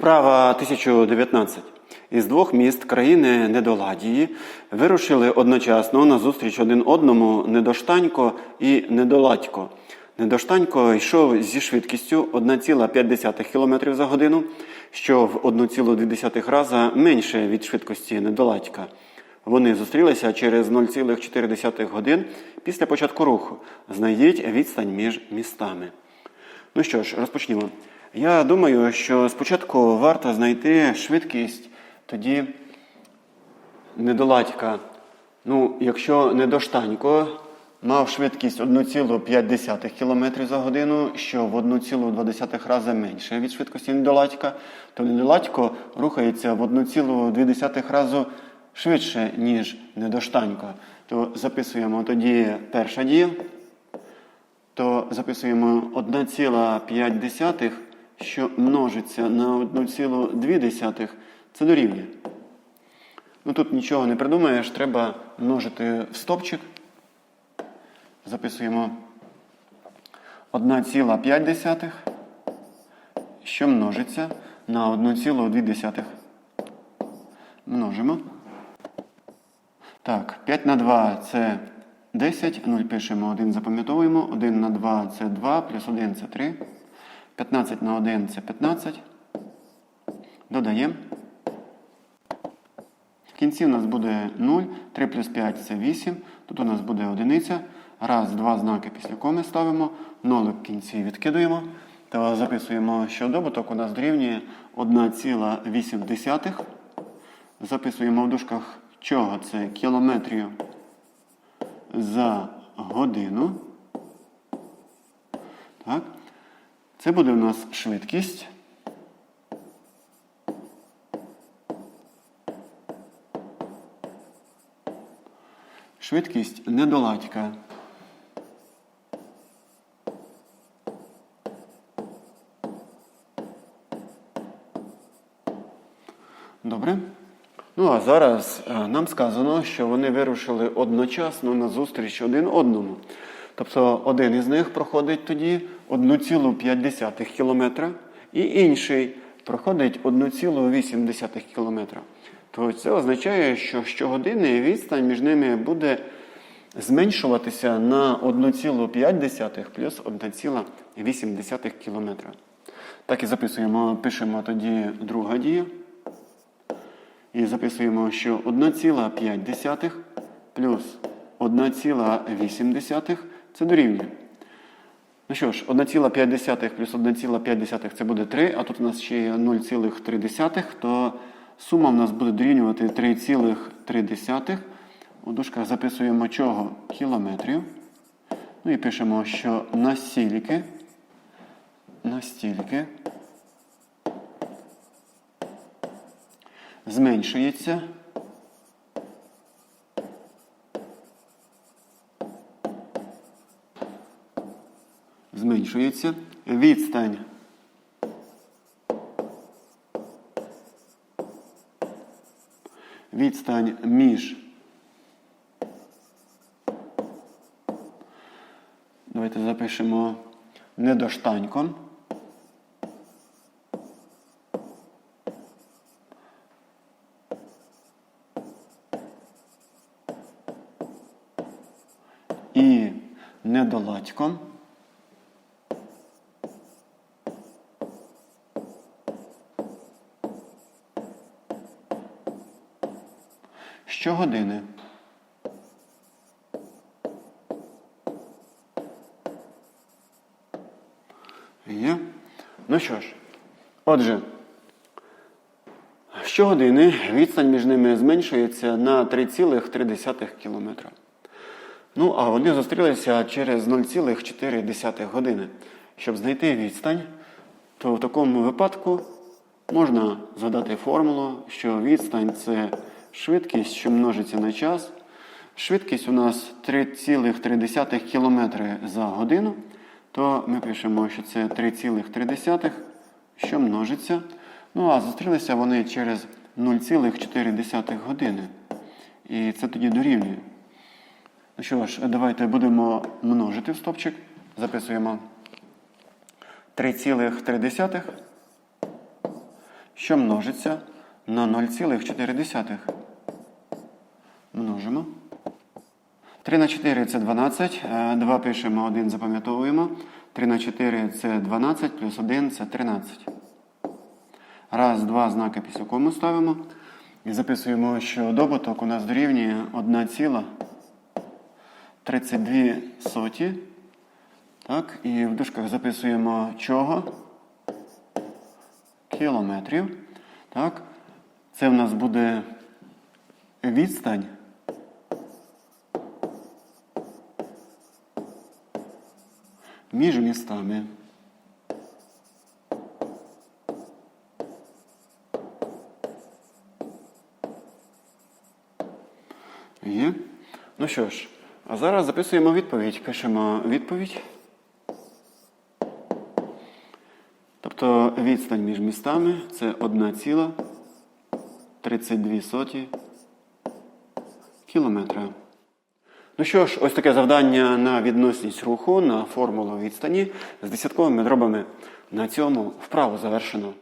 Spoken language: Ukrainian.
Вправа 1019. Із двох міст країни Недоладії вирушили одночасно на зустріч один одному Недоштанько і Недоладько. Недоштанько йшов зі швидкістю 1,5 км за годину, що в 1,2 рази менше від швидкості Недоладька. Вони зустрілися через 0,4 годин після початку руху. Знайдіть відстань між містами. Ну що ж, розпочнімо. Я думаю, що спочатку варто знайти швидкість, тоді недоладька. Ну, якщо недоштанько мав швидкість 1,5 км за годину, що в 1,2 рази менше від швидкості недоладька, то недоладько рухається в 1,2 разу швидше, ніж недоштанько. То записуємо тоді перша дія то записуємо 1,5, що множиться на 1,2, це дорівнює. Ну тут нічого не придумаєш, треба множити в стопчик. Записуємо 1,5, що множиться на 1,2. Множимо. Так, 5 на 2 це 10, 0 пишемо, 1 запам'ятовуємо, 1 на 2 це 2, плюс 1 це 3, 15 на 1 це 15. Додаємо. В кінці у нас буде 0, 3 плюс 5 це 8, тут у нас буде одиниця. Раз, два знаки після коми ставимо, нолик в кінці відкидуємо. Та записуємо, що добуток у нас дорівнює 1,8. Записуємо в дужках чого це кілометрів за годину. Так. Це буде у нас швидкість. Швидкість недоладька. Добре. Ну а зараз е, нам сказано, що вони вирушили одночасно на зустріч один одному. Тобто один із них проходить тоді 1,5 кілометра, і інший проходить 1,8 кілометра. То це означає, що щогодини відстань між ними буде зменшуватися на 1,5 плюс 1,8 кілометра. Так і записуємо, пишемо тоді друга дія. І записуємо, що 1,5 плюс 1,8 це дорівнює. Ну що ж, 1,5 плюс 1,5 це буде 3, а тут у нас ще є 0,3, то сума в нас буде дорівнювати 3,3. У дужках записуємо чого? Кілометрів. Ну і пишемо, що настільки, настільки зменшується. Зменшується відстань. Відстань між. Давайте запишемо недоштаньком. і. Щогодини. Є. Ну що ж, отже, щогодини відстань між ними зменшується на 3,3 кілометра. Ну, а вони зустрілися через 0,4 години. Щоб знайти відстань, то в такому випадку можна згадати формулу, що відстань це швидкість, що множиться на час. Швидкість у нас 3,3 км за годину, то ми пишемо, що це 3,3, що множиться. Ну, а зустрілися вони через 0,4 години. І це тоді дорівнює. Ну що ж, давайте будемо множити в стопчик. Записуємо 3,3, що множиться на 0,4. Множимо. 3 на 4 це 12. 2 пишемо, 1 запам'ятовуємо. 3 на 4 це 12, плюс 1 це 13. Раз, два знаки після кому ставимо. І записуємо, що добуток у нас дорівнює 1,32 соті. Так, і в дужках записуємо чого? Кілометрів. Так. Це в нас буде відстань. Між містами. Є. Ну що ж, а зараз записуємо відповідь. Пишемо відповідь. Тобто відстань між містами це 1,32 кілометра. Ну що ж, ось таке завдання на відносність руху на формулу відстані з десятковими дробами. На цьому вправо завершено.